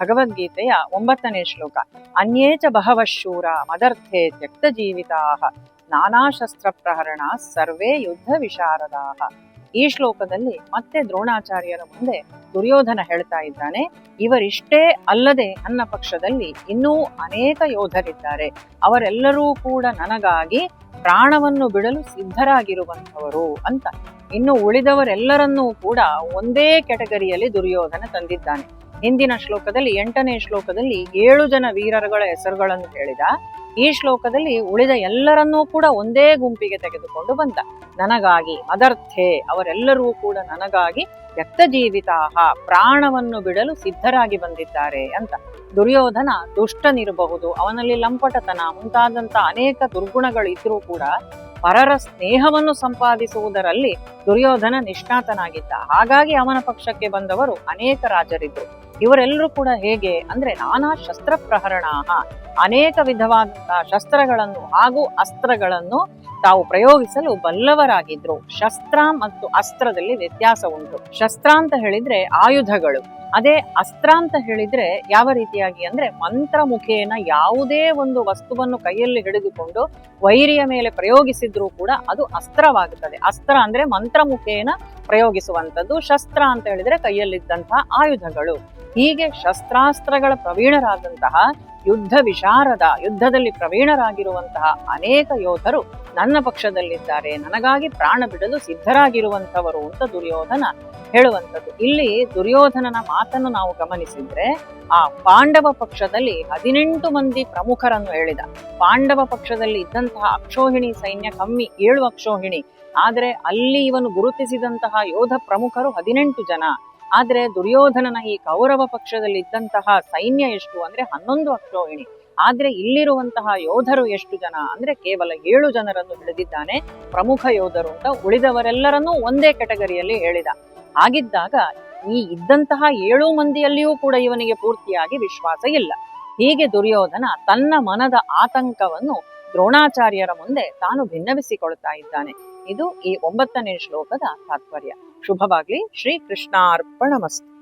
ಭಗವದ್ಗೀತೆಯ ಒಂಬತ್ತನೇ ಶ್ಲೋಕ. ಅನ್ಯೇಚ ಚ ಬಹವಃ ಶೂರ ಮದರ್ಥೆ ತ್ಯಕ್ತ ಜೀವಿತಾ ನಾನಾ ಶಸ್ತ್ರ ಪ್ರಹರಣ ಸರ್ವೇ ಯುದ್ಧ ವಿಶಾರದಾಹ ಈ ಶ್ಲೋಕದಲ್ಲಿ ಮತ್ತೆ ದ್ರೋಣಾಚಾರ್ಯರ ಮುಂದೆ ದುರ್ಯೋಧನ ಹೇಳ್ತಾ ಇದ್ದಾನೆ, ಇವರಿಷ್ಟೇ ಅಲ್ಲದೆ ಅನ್ನ ಪಕ್ಷದಲ್ಲಿ ಇನ್ನೂ ಅನೇಕ ಯೋಧರಿದ್ದಾರೆ. ಅವರೆಲ್ಲರೂ ಕೂಡ ನನಗಾಗಿ ಪ್ರಾಣವನ್ನು ಬಿಡಲು ಸಿದ್ಧರಾಗಿರುವಂಥವರು ಅಂತ. ಇನ್ನು ಉಳಿದವರೆಲ್ಲರನ್ನೂ ಕೂಡ ಒಂದೇ ಕೆಟಗರಿಯಲ್ಲಿ ದುರ್ಯೋಧನ ತಂದಿದ್ದಾನೆ. ಹಿಂದಿನ ಶ್ಲೋಕದಲ್ಲಿ ಎಂಟನೇ ಶ್ಲೋಕದಲ್ಲಿ ಏಳು ಜನ ವೀರರುಗಳ ಹೆಸರುಗಳನ್ನು ಹೇಳಿದ. ಈ ಶ್ಲೋಕದಲ್ಲಿ ಉಳಿದ ಎಲ್ಲರನ್ನೂ ಕೂಡ ಒಂದೇ ಗುಂಪಿಗೆ ತೆಗೆದುಕೊಂಡು ಬಂದ. ನನಗಾಗಿ ಅದರ್ಥೆ ಅವರೆಲ್ಲರೂ ಕೂಡ ನನಗಾಗಿ ವ್ಯಕ್ತ ಜೀವಿತಾಹ ಪ್ರಾಣವನ್ನು ಬಿಡಲು ಸಿದ್ಧರಾಗಿ ಬಂದಿದ್ದಾರೆ ಅಂತ. ದುರ್ಯೋಧನ ದುಷ್ಟನಿರಬಹುದು, ಅವನಲ್ಲಿ ಲಂಪಟತನ ಮುಂತಾದಂತ ಅನೇಕ ದುರ್ಗುಣಗಳು ಇದ್ರೂ ಕೂಡ ಪರರ ಸ್ನೇಹವನ್ನು ಸಂಪಾದಿಸುವುದರಲ್ಲಿ ದುರ್ಯೋಧನ ನಿಷ್ಣಾತನಾಗಿದ್ದ. ಹಾಗಾಗಿ ಅವನ ಪಕ್ಷಕ್ಕೆ ಬಂದವರು ಅನೇಕ ರಾಜರಿದ್ರು ಇವರೆಲ್ಲರೂ ಕೂಡ ಹೇಗೆ ಅಂದ್ರೆ ನಾನಾ ಶಸ್ತ್ರ ಪ್ರಹರಣ ಅನೇಕ ವಿಧವಾದಂತಹ ಶಸ್ತ್ರಗಳನ್ನು ಹಾಗೂ ಅಸ್ತ್ರಗಳನ್ನು ತಾವು ಪ್ರಯೋಗಿಸಲು ಬಲ್ಲವರಾಗಿದ್ರು. ಶಸ್ತ್ರ ಮತ್ತು ಅಸ್ತ್ರದಲ್ಲಿ ವ್ಯತ್ಯಾಸ ಉಂಟು. ಶಸ್ತ್ರ ಅಂತ ಹೇಳಿದ್ರೆ ಆಯುಧಗಳು. ಅದೇ ಅಸ್ತ್ರ ಅಂತ ಹೇಳಿದ್ರೆ ಯಾವ ರೀತಿಯಾಗಿ ಅಂದ್ರೆ ಮಂತ್ರ ಮುಖೇನ ಯಾವುದೇ ಒಂದು ವಸ್ತುವನ್ನು ಕೈಯಲ್ಲಿ ಹಿಡಿದುಕೊಂಡು ವೈರಿಯ ಮೇಲೆ ಪ್ರಯೋಗಿಸಿದ್ರೂ ಕೂಡ ಅದು ಅಸ್ತ್ರವಾಗುತ್ತದೆ. ಅಸ್ತ್ರ ಅಂದ್ರೆ ಮಂತ್ರ ಮುಖೇನ ಪ್ರಯೋಗಿಸುವಂತದ್ದು ಶಸ್ತ್ರ ಅಂತ ಹೇಳಿದ್ರೆ ಕೈಯಲ್ಲಿದ್ದಂತಹ ಆಯುಧಗಳು. ಹೀಗೆ ಶಸ್ತ್ರಾಸ್ತ್ರಗಳ ಪ್ರವೀಣರಾದಂತಹ ಯುದ್ಧ ವಿಶಾರದ ಯುದ್ಧದಲ್ಲಿ ಪ್ರವೀಣರಾಗಿರುವಂತಹ ಅನೇಕ ಯೋಧರು ನನ್ನ ಪಕ್ಷದಲ್ಲಿದ್ದಾರೆ. ನನಗಾಗಿ ಪ್ರಾಣ ಬಿಡಲು ಸಿದ್ಧರಾಗಿರುವಂತವರು ಅಂತ ದುರ್ಯೋಧನ ಹೇಳುವಂಥದ್ದು. ಇಲ್ಲಿ ದುರ್ಯೋಧನನ ಮಾತನ್ನು ನಾವು ಗಮನಿಸಿದ್ರೆ, ಆ ಪಾಂಡವ ಪಕ್ಷದಲ್ಲಿ ಹದಿನೆಂಟು ಮಂದಿ ಪ್ರಮುಖರನ್ನು ಹೇಳಿದ. ಪಾಂಡವ ಪಕ್ಷದಲ್ಲಿ ಇದ್ದಂತಹ ಅಕ್ಷೋಹಿಣಿ ಸೈನ್ಯ ಕಮ್ಮಿ ಏಳು ಅಕ್ಷೋಹಿಣಿ. ಆದರೆ ಅಲ್ಲಿ ಇವನು ಗುರುತಿಸಿದಂತಹ ಯೋಧ ಪ್ರಮುಖರು ಹದಿನೆಂಟು ಜನ. ಆದ್ರೆ ದುರ್ಯೋಧನನ ಈ ಕೌರವ ಪಕ್ಷದಲ್ಲಿ ಇದ್ದಂತಹ ಸೈನ್ಯ ಎಷ್ಟು? ಅಂದ್ರೆ ಹನ್ನೊಂದು ಅಕ್ಷೋಹಿಣಿ ಆದ್ರೆ ಇಲ್ಲಿರುವಂತಹ ಯೋಧರು ಎಷ್ಟು ಜನ? ಅಂದ್ರೆ ಕೇವಲ ಏಳು ಜನರನ್ನು ಹಿಡಿದಿದ್ದಾನೆ ಪ್ರಮುಖ ಯೋಧರು ಅಂತ ಉಳಿದವರೆಲ್ಲರನ್ನೂ ಒಂದೇ ಕೆಟಗರಿಯಲ್ಲಿ ಹೇಳಿದ. ಹಾಗಿದ್ದಾಗ ಈ ಇದ್ದಂತಹ ಏಳು ಮಂದಿಯಲ್ಲಿಯೂ ಕೂಡ ಇವನಿಗೆ ಪೂರ್ತಿಯಾಗಿ ವಿಶ್ವಾಸ ಇಲ್ಲ. ಹೀಗೆ ದುರ್ಯೋಧನ ತನ್ನ ಮನದ ಆತಂಕವನ್ನು ದ್ರೋಣಾಚಾರ್ಯರ ಮುಂದೆ ತಾನು ಭಿನ್ನವಿಸಿಕೊಳ್ತಾ ಇದ್ದಾನೆ. ಇದು ಈ ಒಂಬತ್ತನೇ ಶ್ಲೋಕದ ತಾತ್ಪರ್ಯ. ಶುಭವಾಗ್ಲಿ ಶ್ರೀ ಕೃಷ್ಣಾರ್ಪಣಮಸ್ತು